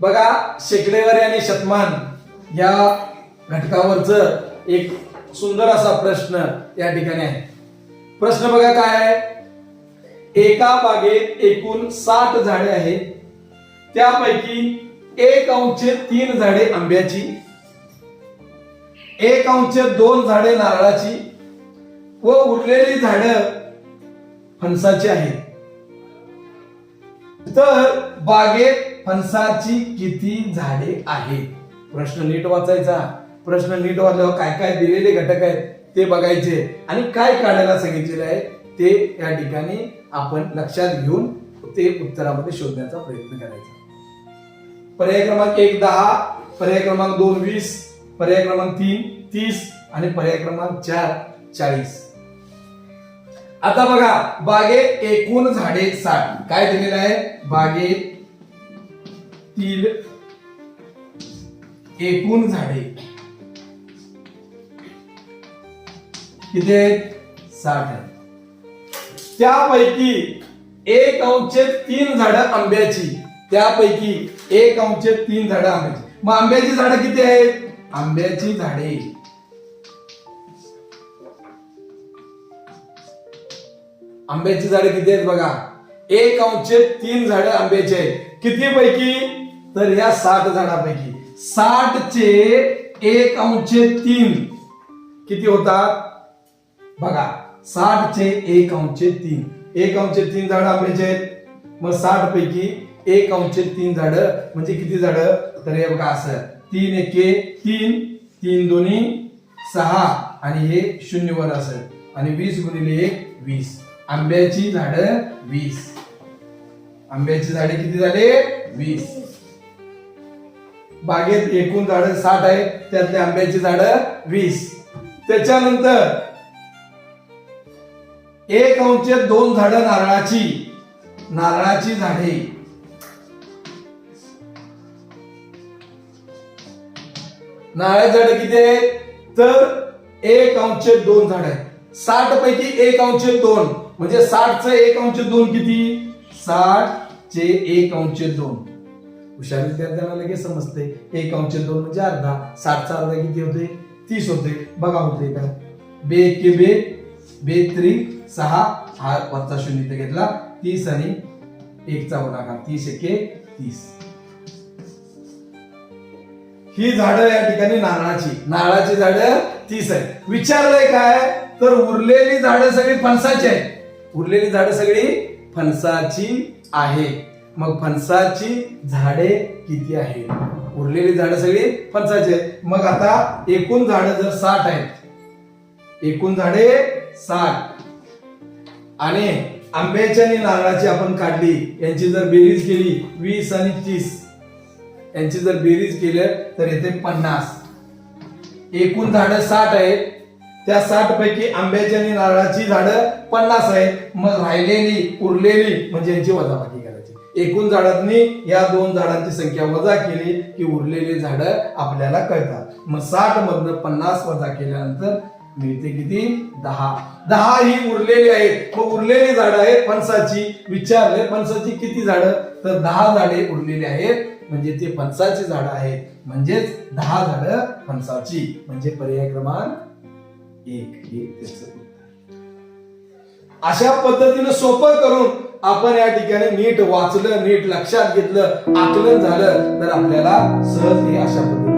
बघा शेकडेवारी आणि शतमान या घटकावरच एक सुंदर असा प्रश्न या ठिकाणी आहे. प्रश्न बघा काय आहे? एका बागेत एकूण साठ झाडे आहेत. त्यापैकी एक अंशे तीन झाडे आंब्याची एक अंशे दोन झाडे नारळाची व उरलेली झाड फणसाची आहेत. तर बागेत फणसाची किती झाडे आहेत? प्रश्न नीट वाचायचा. प्रश्न नीट वाचल्यावर काय काय दिलेले घटक आहेत ते बघायचे. आणि काय काढायला सांगितलेले आहे ते या ठिकाणी आपण लक्षात घेऊन ते उत्तरामध्ये शोधण्याचा प्रयत्न करायचा. पर्याय क्रमांक एक दहा पर्याय क्रमांक दोन वीस पर्याय क्रमांक तीन तीस आणि पर्याय क्रमांक चार चाळीस. आता बघा बागेत एकूण झाडे साठ. काय दिलेलं आहे? बागेत तील एकूण झाडे. किती आहेत? साठ आहेत. त्यापैकी एक अंशे तीन झाडं आंब्याची. त्यापैकी एक अंशे तीन झाडं आंब्याची. मग आंब्याची झाडं किती आहेत? आंब्याची झाडे. आंब्याची झाडे किती आहेत बघा? एक अंशे तीन झाडं आंब्याची आहेत. किती पैकी तर या साठ जणांपैकी साठ चे एक अंशे तीन किती होतात? बघा साठ चे एक अंशे तीन. एक अंशे तीन झाडं आपल्याचे आहेत. मग साठ पैकी एक अंशे तीन झाडं म्हणजे किती झाडं? तर हे बघा असं. तीन एके तीन. तीन दोन्ही सहा. आणि हे शून्य वर असं आणि वीस गुणिले एक वीस. आंब्याची झाडं वीस. आंब्याची झाडे किती झाले? वीस. बागेत एकूण झाडं साठ आहे त्यातले आंब्याची झाडं वीस. त्याच्यानंतर एक अंशे दोन झाडं नारळाची. नारळाची झाडे. नारळ झाडं किती आहे तर एक अंशे दोन झाड आहे साठ पैकी एक अंशे दोन. म्हणजे साठचं एक अंश दोन किती? साठ चे एक अंश दोन. हुशार विद्यार्थ्यांना लगेच समजते. एक अंश दोन म्हणजे अर्धा. साठचा अर्धा किती होते तीस होते बघा होते का? बे के बे बे त्री सहा. हा वरचा शून्य इथे घेतला. तीस आणि एकचा गुणाकार तीस एके तीस. ही झाडं या ठिकाणी नारळाची. नारळाची झाडं तीस आहे विचारलंय काय? तर उरलेली झाडं सगळी फणसाची आहेत. उरलेली झाडं सगळी फणसाची आहे. मग फणसाची झाडे किती आहेत? उरलेली झाडं सगळी फणसाची आहेत. मग आता एकूण झाडं जर साठ आहेत. एकूण झाडे साठ. आणि आंब्याची आणि नारळाची आपण काढली यांची जर बेरीज केली वीस आणि तीस. यांची जर बेरीज केली तर येते पन्नास. एकूण झाडं साठ आहेत. त्या साठ पैकी आंब्याची आणि नारळाची झाडं पन्नास आहेत. मग राहिलेली उरलेली म्हणजे यांची वजाबाकी करायची. एकूण झाडांनी या दोन झाडांची संख्या वजा केली की उरलेली झाडं आपल्याला कळतात. मग साठ मधनं पन्नास वजा केल्यानंतर मिळते किती? दहा. दहा ही उरलेली आहेत. मग उरलेली झाडं आहेत फणसाची. विचारले फणसाची किती झाडं? तर दहा झाडे उरलेली आहेत. म्हणजे ते फणसाची झाडं आहेत. म्हणजेच दहा झाडं फणसाची. म्हणजे पर्याय क्रमांक एक. हे त्याचं उत्तर. अशा पद्धतीनं सोपं करून आपण या ठिकाणी नीट वाचलं नीट लक्षात घेतलं आकलन झालं तर आपल्याला सहज हे अशा पद्धतीने